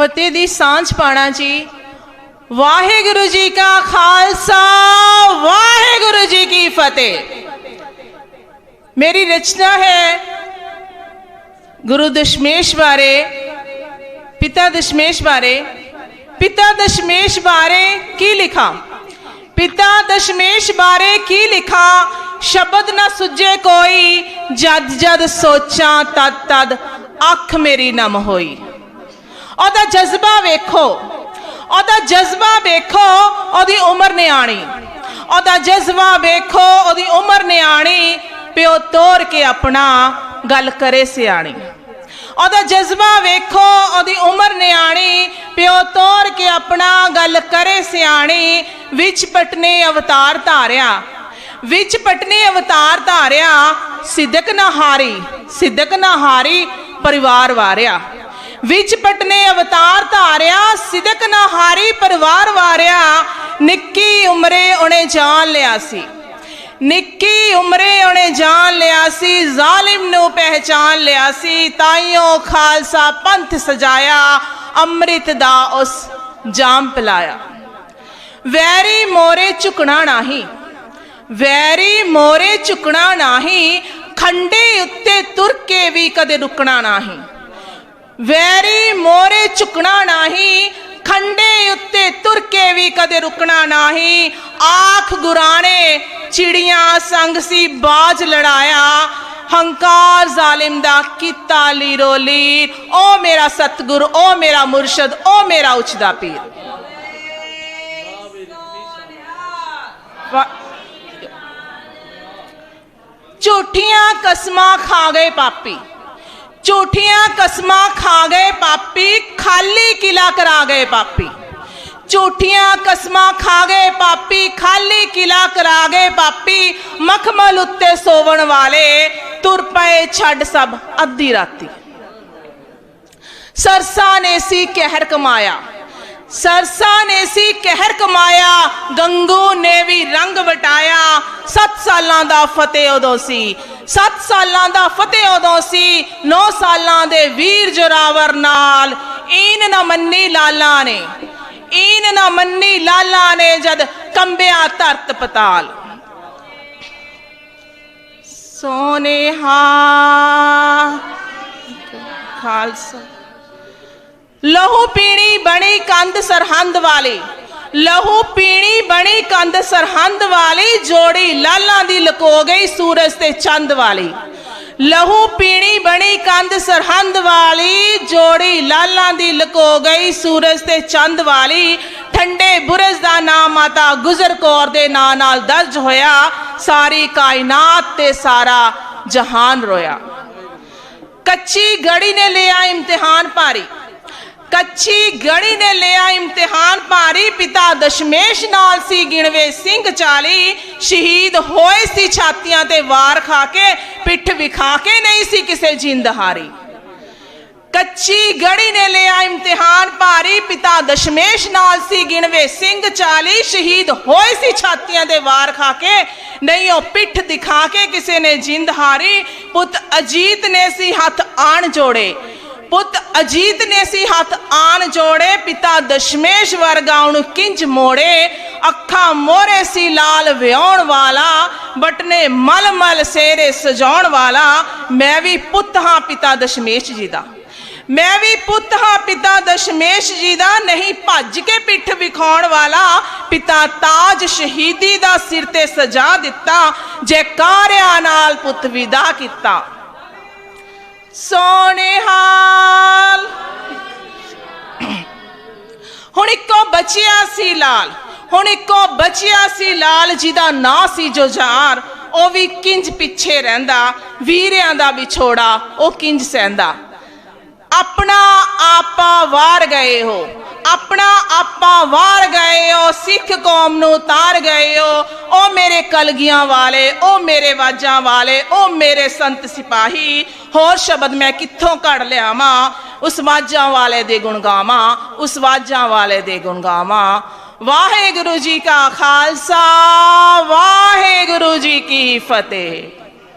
ਫਤਿਹ ਦੀ ਸਾਂਝ ਪਾਣਾ ਜੀ। ਵਾਹਿਗੁਰੂ ਜੀ ਕਾ ਖਾਲਸਾ, ਵਾਹਿਗੁਰੂ ਜੀ ਕੀ ਫਤਿਹ। ਮੇਰੀ ਰਚਨਾ ਹੈ ਗੁਰੂ ਦਸ਼ਮੇਸ਼ ਬਾਰੇ, ਪਿਤਾ ਦਸ਼ਮੇਸ਼ ਬਾਰੇ। ਪਿਤਾ ਦਸ਼ਮੇਸ਼ ਬਾਰੇ ਕੀ ਲਿਖਾਂ? ਪਿਤਾ ਦਸ਼ਮੇਸ਼ ਬਾਰੇ ਕੀ ਲਿਖਾਂ? ਸ਼ਬਦ ਨਾ ਸੁਝੇ ਕੋਈ, ਜਦ ਜਦ ਸੋਚਾਂ ਤਦ ਤਦ ਅੱਖ ਮੇਰੀ ਨਮ ਹੋਈ। ਉਹਦਾ ਜਜ਼ਬਾ ਵੇਖੋ। ਉਹਦਾ ਜਜ਼ਬਾ ਵੇਖੋ, ਉਹਦੀ ਉਮਰ ਨਿਆਣੀ। ਉਹਦਾ ਜਜ਼ਬਾ ਵੇਖੋ, ਉਹਦੀ ਉਮਰ ਨਿਆਣੀ। ਪਿਓ ਤੋਰ ਕੇ ਆਪਣਾ ਗੱਲ ਕਰੇ ਸਿਆਣੀ। ਉਹਦਾ ਜਜ਼ਬਾ ਵੇਖੋ, ਉਹਦੀ ਉਮਰ ਨਿਆਣੀ। ਪਿਓ ਤੋਰ ਕੇ ਆਪਣਾ ਗੱਲ ਕਰੇ ਸਿਆਣੀ। ਵਿੱਚ ਪਟਨੇ ਅਵਤਾਰ ਧਾਰਿਆ। ਵਿੱਚ ਪਟਨੇ ਅਵਤਾਰ ਧਾਰਿਆ ਸਿੱਧਕ ਨਾ ਹਾਰੀ ਸਿੱਧਕ ਨਾ ਹਾਰੀ, ਪਰਿਵਾਰ ਵਾਰਿਆ। ਵਿੱਚ ਪਟਨੇ ਅਵਤਾਰ ਧਾਰਿਆ, ਸਿਦਕ ਨਾ ਹਾਰੀ ਪਰਿਵਾਰ ਵਾਰਿਆ, ਨਿੱਕੀ ਉਮਰੇ ਉਹਨੇ ਜਾਨ ਲਿਆ ਸੀ। ਨਿੱਕੀ ਉਮਰੇ ਉਹਨੇ ਜਾਨ ਲਿਆ ਸੀ, ਜ਼ਾਲਿਮ ਨੂੰ ਪਹਿਚਾਨ ਲਿਆ ਸੀ ਤਾਈਓ ਖਾਲਸਾ ਪੰਥ ਸਜਾਇਆ, ਅੰਮ੍ਰਿਤ ਦਾ ਉਸ ਜਾਮ ਪਿਲਾਇਆ। ਵੈਰੀ ਮੋਰੇ ਝੁਕਣਾ ਨਹੀਂ, ਵੈਰੀ ਮੋਰੇ ਝੁਕਣਾ ਨਹੀਂ, ਖੰਡੇ ਉੱਤੇ ਤੁਰ ਕੇ ਵੀ ਕਦੇ ਰੁਕਣਾ ਨਹੀਂ। ਵੈਰੀ ਮੋਰੇ ਝੁਕਣਾ ਨਹੀਂ ਖੰਡੇ ਉੱਤੇ ਤੁਰ ਕੇ ਵੀ ਕਦੇ ਰੁਕਣਾ ਨਹੀਂ ਆਖ ਗੁਰਾਣੇ ਚਿੜੀਆਂ ਸੰਗ ਸੀ ਬਾਜ ਲੜਾਇਆ ਹੰਕਾਰ ਜ਼ਾਲਿਮ ਦਾ ਕੀਤਾ ਲੀਰੋ ਲੀਰ ਓ ਮੇਰਾ ਸਤਗੁਰ ਓ ਮੇਰਾ ਮੁਰਸ਼ਦ ਓ ਮੇਰਾ ਉਚਦਾ ਪੀਰ ਵਾ- ਝੂਠੀਆਂ ਕਸਮਾਂ ਖਾ ਗਏ ਪਾਪੀ ਝੂਠੀਆਂ ਕਸਮਾਂ ਖਾ ਗਏ ਪਾਪੀ ਖਾਲੀ ਕਿਲਾ ਕਰਾ ਗਏ ਪਾਪੀ ਝੂਠੀਆਂ ਕਸਮਾਂ ਖਾ ਗਏ ਪਾਪੀ ਖਾਲੀ ਕਿਲਾ ਕਰਾ ਗਏ ਪਾਪੀ ਮਖਮਲ ਉੱਤੇ ਸੋਵਣ ਵਾਲੇ ਤੁਰ ਪਏ ਛੱਡ ਸਭ ਅੱਧੀ ਰਾਤੀ ਸਰਸਾ ਨੇ ਸੀ ਕਹਿਰ ਕਮਾਇਆ ਸਰਸਾ ਨੇ ਸੀ ਕਹਿਰ ਕਮਾਇਆ, ਗੰਗੂ ਨੇ ਵੀ ਰੰਗ ਵਟਾਇਆ। 7 ਸਾਲਾਂ ਦਾ ਫਤਿਹ ਉਦੋਂ ਸੀ 7 ਸਾਲਾਂ ਦਾ ਫਤਿਹ ਉਦੋਂ ਸੀ 9 ਸਾਲਾਂ ਦੇ ਵੀਰ ਜੋਰਾਵਰ ਨਾਲ। ਈਨ ਨਾ ਮੰਨੀ ਲਾਲਾ ਨੇ, ਈਨ ਨਾ ਮੰਨੀ ਲਾਲਾ ਨੇ ਜਦ ਕੰਬਿਆ ਧਰਤ ਪਤਾਲ। ਸੋਨੇਹਾ, ਖਾਲਸਾ। ਲਹੂ ਪੀਣੀ ਬਣੀ ਕੰਧ ਸਰਹੰਦ ਵਾਲੀ। ਲਹੂ ਪੀਣੀ ਬਣੀ ਕੰਧ ਸਰਹੰਦ ਵਾਲੀ, ਜੋੜੀ ਲਾਲਾਂ ਦੀ ਲਕੋ ਗਈ ਸੂਰਜ ਤੇ ਚੰਦ ਵਾਲੀ। ਲਹੂ ਪੀਣੀ ਬਣੀ ਕੰਧ ਸਰਹੰਦ ਵਾਲੀ, ਜੋੜੀ ਲਾਲਾਂ ਦੀ ਲਕੋ ਗਈ ਸੂਰਜ ਤੇ ਚੰਦ ਵਾਲੀ। ਠੰਡੇ ਬੁਰਜ ਦਾ ਨਾਮ ਮਾਤਾ ਗੁਜ਼ਰ ਕੌਰ ਦੇ ਨਾਂ ਨਾਲ ਦਰਜ ਹੋਇਆ। ਸਾਰੀ ਕਾਇਨਾਤ ਤੇ ਸਾਰਾ ਜਹਾਨ ਰੋਇਆ। ਕੱਚੀ ਗੜੀ ਨੇ ਲਿਆ ਇਮਤਿਹਾਨ ਭਾਰੀ। ਕੱਚੀ ਗੜੀ ਨੇ ਲਿਆ ਇਮਤਿਹਾਨ, ਭਾਰੀ ਪਿਤਾ ਦਸ਼ਮੇਸ਼ ਨਾਲ ਸੀ ਗਿਣਵੇ ਸਿੰਘ 40 ਸ਼ਹੀਦ ਹੋਏ ਸੀ ਛਾਤੀਆਂ ਤੇ ਵਾਰ ਖਾ ਕੇ, ਪਿੱਠ ਵਿਖਾ ਕੇ ਨਹੀਂ ਸੀ ਕਿਸੇ ਜਿੰਦ ਹਾਰੀ। ਕੱਚੀ ਗੜੀ ਨੇ ਲਿਆ ਇਮਤਿਹਾਨ, ਭਾਰੀ ਪਿਤਾ ਦਸ਼ਮੇਸ਼ ਨਾਲ ਸੀ ਗਿਣਵੇ ਸਿੰਘ 40 ਸ਼ਹੀਦ ਹੋਏ ਸੀ ਛਾਤੀਆਂ ਦੇ ਵਾਰ ਖਾ ਕੇ, ਨਹੀਂ ਉਹ ਪਿੱਠ ਦਿਖਾ ਕੇ ਕਿਸੇ ਨੇ ਜਿੰਦ ਹਾਰੀ। ਪੁੱਤ ਅਜੀਤ ਨੇ ਸੀ ਹੱਥ ਆਣ ਜੋੜੇ। ਪੁੱਤ ਅਜੀਤ ਨੇ ਸੀ ਹੱਥ ਆਣ ਜੋੜੇ, ਪਿਤਾ ਦਸ਼ਮੇਸ਼ ਵਰਗਾਉਣ ਕਿੰਜ ਮੋੜੇ। ਅੱਖਾਂ ਮੋਰੇ ਸੀ ਲਾਲ ਵਿਆਉਣ ਵਾਲਾ, ਬਟਨੇ ਮਲ ਮਲ ਸੇਰੇ ਸਜਾਉਣ ਵਾਲਾ। ਮੈਂ ਵੀ ਪੁੱਤ ਹਾਂ ਪਿਤਾ ਦਸ਼ਮੇਸ਼ ਜੀ ਦਾ। ਮੈਂ ਵੀ ਪੁੱਤ ਹਾਂ ਪਿਤਾ ਦਸ਼ਮੇਸ਼ ਜੀ ਦਾ, ਨਹੀਂ ਭੱਜ ਕੇ ਪਿੱਠ ਵਿਖਾਉਣ ਵਾਲਾ। ਪਿਤਾ ਤਾਜ ਸ਼ਹੀਦੀ ਦਾ ਸਿਰ ਤੇ ਸਜਾ ਦਿੱਤਾ, ਜੈਕਾਰਿਆਂ ਨਾਲ ਪੁੱਤ ਵਿਦਾ ਕੀਤਾ। ਸੋਨੇਹਾਲ ਹੁਣ ਇੱਕੋ ਬਚਿਆ ਸੀ ਲਾਲ, ਹੁਣ ਇੱਕੋ ਬਚਿਆ ਸੀ ਲਾਲ, ਜਿਹਦਾ ਨਾਂ ਸੀ ਜੁਝਾਰ। ਉਹ ਵੀ ਕਿੰਜ ਪਿੱਛੇ ਰਹਿੰਦਾ, ਵੀਰਿਆਂ ਦਾ ਵਿਛੋੜਾ ਉਹ ਕਿੰਜ ਸਹਿੰਦਾ। ਆਪਣਾ ਆਪਾ ਵਾਰ ਗਏ ਹੋ ਆਪਣਾ ਆਪਾਂ ਵਾਰ ਗਏ ਹੋ, ਸਿੱਖ ਕੌਮ ਨੂੰ ਤਾਰ ਗਏ ਹੋ। ਉਹ ਮੇਰੇ ਕਲਗੀਆਂ ਵਾਲੇ, ਉਹ ਮੇਰੇ ਵਾਜਾਂ ਵਾਲੇ, ਉਹ ਮੇਰੇ ਸੰਤ ਸਿਪਾਹੀ। ਹੋਰ ਸ਼ਬਦ ਮੈਂ ਕਿੱਥੋਂ ਕੱਢ ਲਿਆਵਾਂ? ਉਸ ਵਾਜਾਂ ਵਾਲੇ ਦੇ ਗੁਣ ਗਾਵਾਂ, ਉਸ ਵਾਜਾਂ ਵਾਲੇ ਦੇ ਗੁਣ ਗਾਵਾਂ। ਵਾਹਿਗੁਰੂ ਜੀ ਕਾ ਖਾਲਸਾ, ਵਾਹਿਗੁਰੂ ਜੀ ਕੀ ਫਤਿਹ।